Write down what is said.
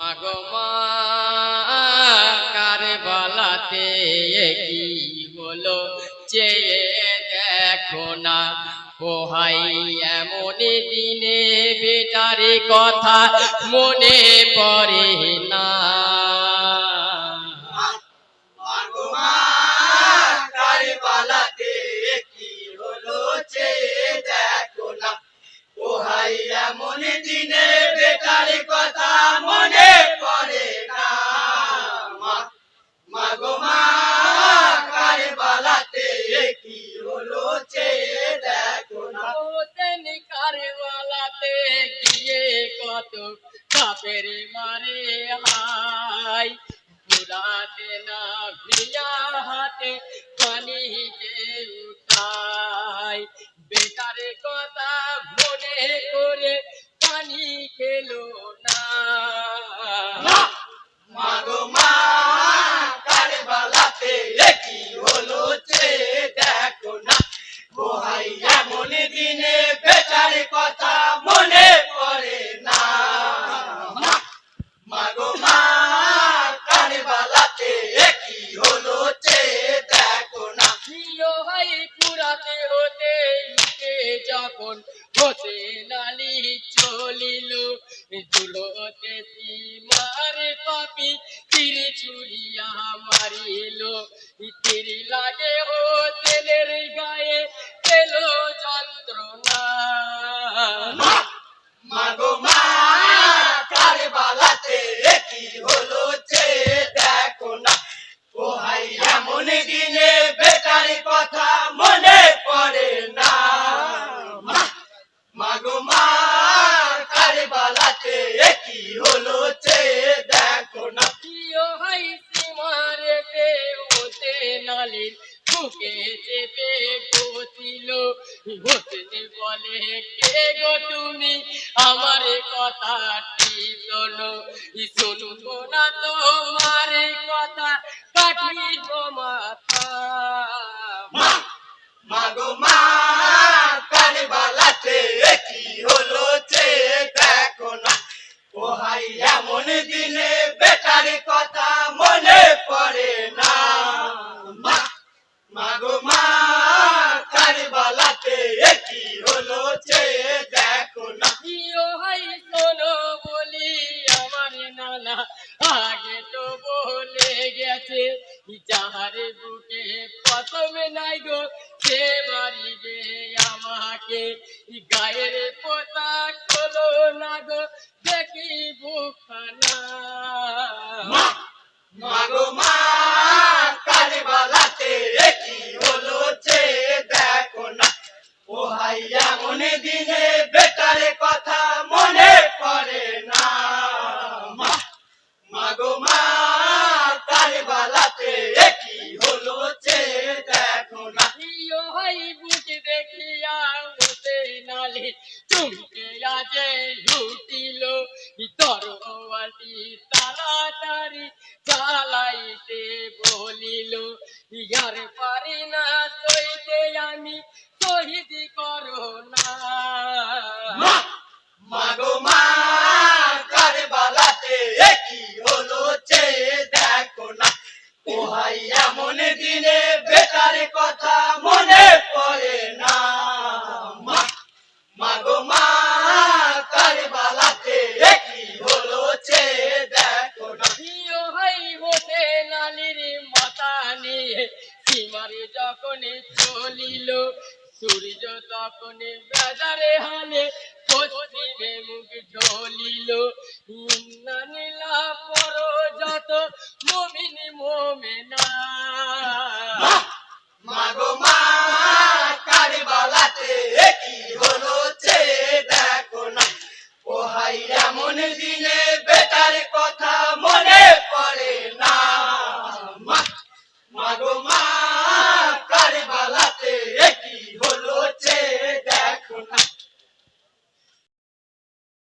মাগো মা, কারবালাতে কি হলো? চেয়ে দেখো না ওহাই এমন দিনে বেটারে কথা মনে পড়ে না। মনে দিনে বাপের মারে হাই। ভুলাতে না ভিয়া হাতে পানিতে উঠাই। বেকার কথা ভোলে করে পানি খেলো ঝুলোতে মারে পাপি তীরে ছুরিয়া মারিলো। কালির বুকে চেপে বসিল। বসতে বলে, কে গো তুমি? আমার কথাটি শোনো। শুনব না তোমার কথা কাটিল তোমার গেছে যাহারে বুকে প্রথমে নাই গো, সে মারিবে আমাকে। গায়ের পোতা খোলো না গো, দেখি বুখানা বলে চমকে আজে লুটিল তরোয়ালি তাড়াতাড়ি চালাইতে বলিল ইয়ার পারি না সইতে আমি শহীদ করো না সূর্য তখন বেজারে হালে পশ্চিমে মুখ ঢলিল নীলা পর যত মমিনী মোমেনা